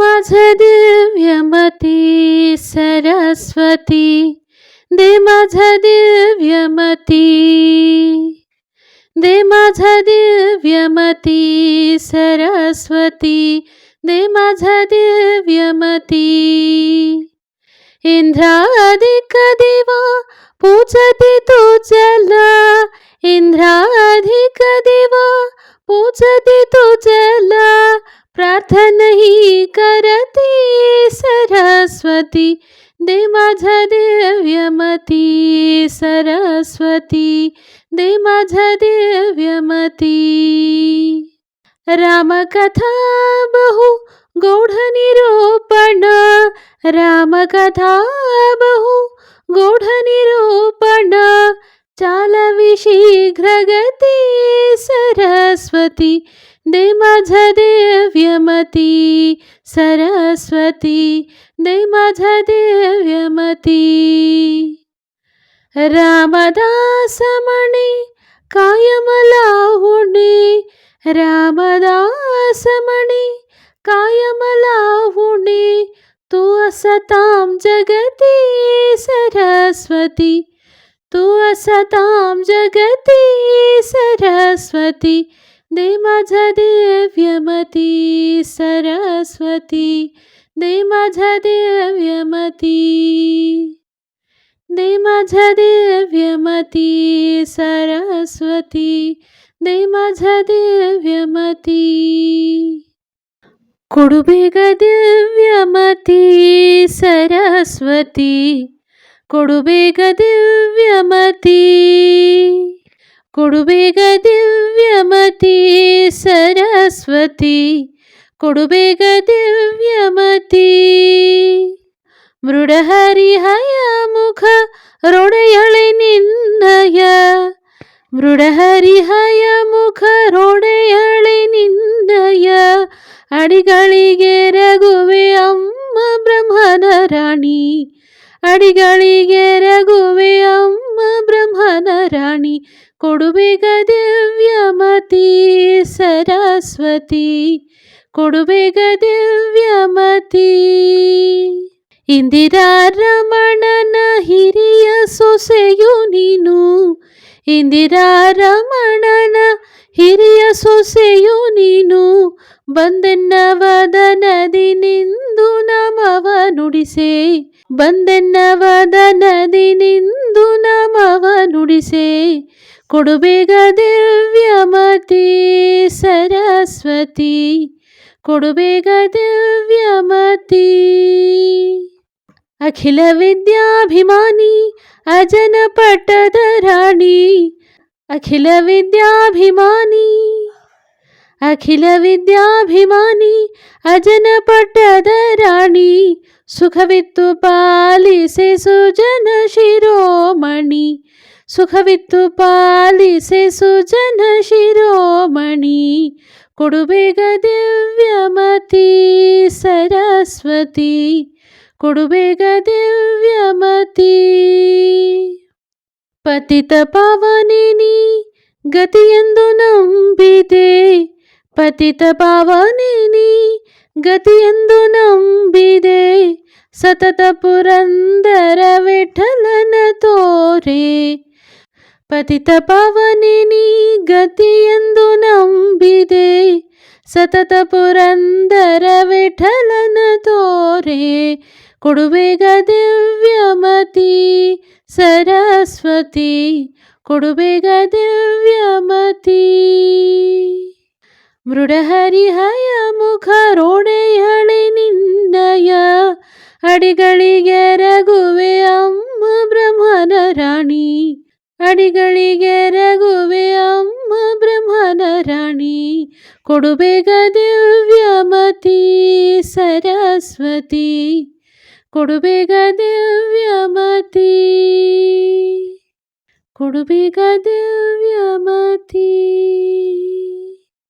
माझ दिव्यमती सरस्वती, दे माझ दिव्यमती, दे माझ दिव्यमती सरस्वती, दे माझ दिव्यमती. इंद्राधिक दिवा, पूजती तुझला इंद्राधिक दिवा सरस्वती, दे माझ दिव्यमती सरस्वती, दे माझ दिव्यमती रामकथा बहु गौढ निरूपण, रामकथा बहु गौढ निरूपण चालवी शीघ्रगती सरस्वती। दीमाझ देव्यमती सरस्वती नैमाझ देव्यमती रामदासमणि कायमलानी रामदासमणि कायमलाणी तु असतां जगति सरस्वती। तु असतां जगति सरस्वती। दे माझा देव्यमती सरस्वती. दे माझा देव्यमती. दे माझा देव्यमती सरस्वती. दे माझा देव्यमती. कुडुबेग दिव्यमती सरस्वती. कुडुबेग दिव्यमती. ಕೊಡುಬೇಗ ದಿವ್ಯಮತಿ ಸರಸ್ವತಿ ಕೊಡುಬೇಗ ದಿವ್ಯಮತಿ ಮೃಡಹರಿಹಯ ಮುಖ ರೊಡೆಯಳೆ ನಿನ್ನಯ ಮೃಡಹರಿಹಯ ಮುಖ ರೊಡೆಯಳೆ ನಿನ್ನಯ ಅಡಿಗಳಿಗೆ ರಘುವೆ ಅಮ್ಮ ಬ್ರಹ್ಮನ ರಾಣಿ ಅಡಿಗಳಿಗೆ ರಘುವೆ ಸರಸ್ವತಿ ಕೊಡುಬೇಗ ದಿವ್ಯಮತಿ ಇಂದಿರಾ ರಮಣನ ಹಿರಿಯ ಸೊಸೆಯು ನೀನು, ಇಂದಿರಾ ರಮಣನ ಹಿರಿಯ ಸೊಸೆಯು ನೀನು ಬಂದೆನ್ನ ವದನದಿ ನಿಂದು ನಮವ ನುಡಿಸೆ ಬಂದೆನ್ನ ವದನದಿ ನಿಂದು ನಮವ ನುಡಿಸೆ ಕೊಡುಬೇಗ ದಿವ್ಯಮತಿ ಸರಸ್ವತಿ ಕೊಡುಬೇಗ ದಿವ್ಯಮತಿ ಅಖಿಲ ವಿದ್ಯಾಭಿಮಾನಿ, ಅಜನ ಪಟ್ಟದ ರಾಣಿ. ಅಖಿಲ ವಿದ್ಯಾಭಿಮಾನಿ ಅಖಿಲ ವಿದ್ಯಾಭಿಮಾನಿ, ಅಜನ ಪಟ್ಟದ ರಾಣಿ. ಸುಖವಿತ್ತು ಪಾಲಿಸೆ ಸುಜನ ಶಿರೋಮಣಿ. ಸುಖವಿತ್ತು ಪಾಲಿಸೆ ಸುಜನ ಶಿರೋಮಣಿ. ಕೊಡುಬೇಗ ದಿವ್ಯಮತಿ ಸರಸ್ವತಿ ಕೊಡುಬೇಗ ದಿವ್ಯಮತಿ ಪತಿತ ಪಾವನಿನಿ ಗತಿಯೆಂದು ನಂಬಿದೆ ಪತಿತ ಪಾವನಿನಿ ಗತಿಯೆಂದು ನಂಬಿದೆ ಸತತ ಪುರಂದರ ವಿಠಲನ ತೋರೆ ಪತಿತ ಪಾವನಿನಿ ಗತಿಯೆಂದು ನಂಬಿದೆ. ಸತತ ಪುರಂದರ ವಿಠಲನ ತೋರೆ. ಕೊಡುಬೇಗ ದಿವ್ಯಮತಿ ಸರಸ್ವತಿ. ಕೊಡುಬೇಗ ದಿವ್ಯಮತಿ ಮೃಡಹರಿಹಯ ಮುಖ ರೋಡೆಯಳೆ ನಿನ್ನಯ. ಅಡಿಗಳಿಗೆ ಅಡಿಗಳಿಗೆ ರಘುವೆ ಅಮ್ಮ ಬ್ರಹ್ಮನ ರಾಣಿ ಕೊಡುಬೇಗ ದಿವ್ಯಮತಿ ಸರಸ್ವತಿ ಕೊಡುಬೇಗ ದಿವ್ಯಮತಿ ಕೊಡುಬೇಗ ದಿವ್ಯಮತಿ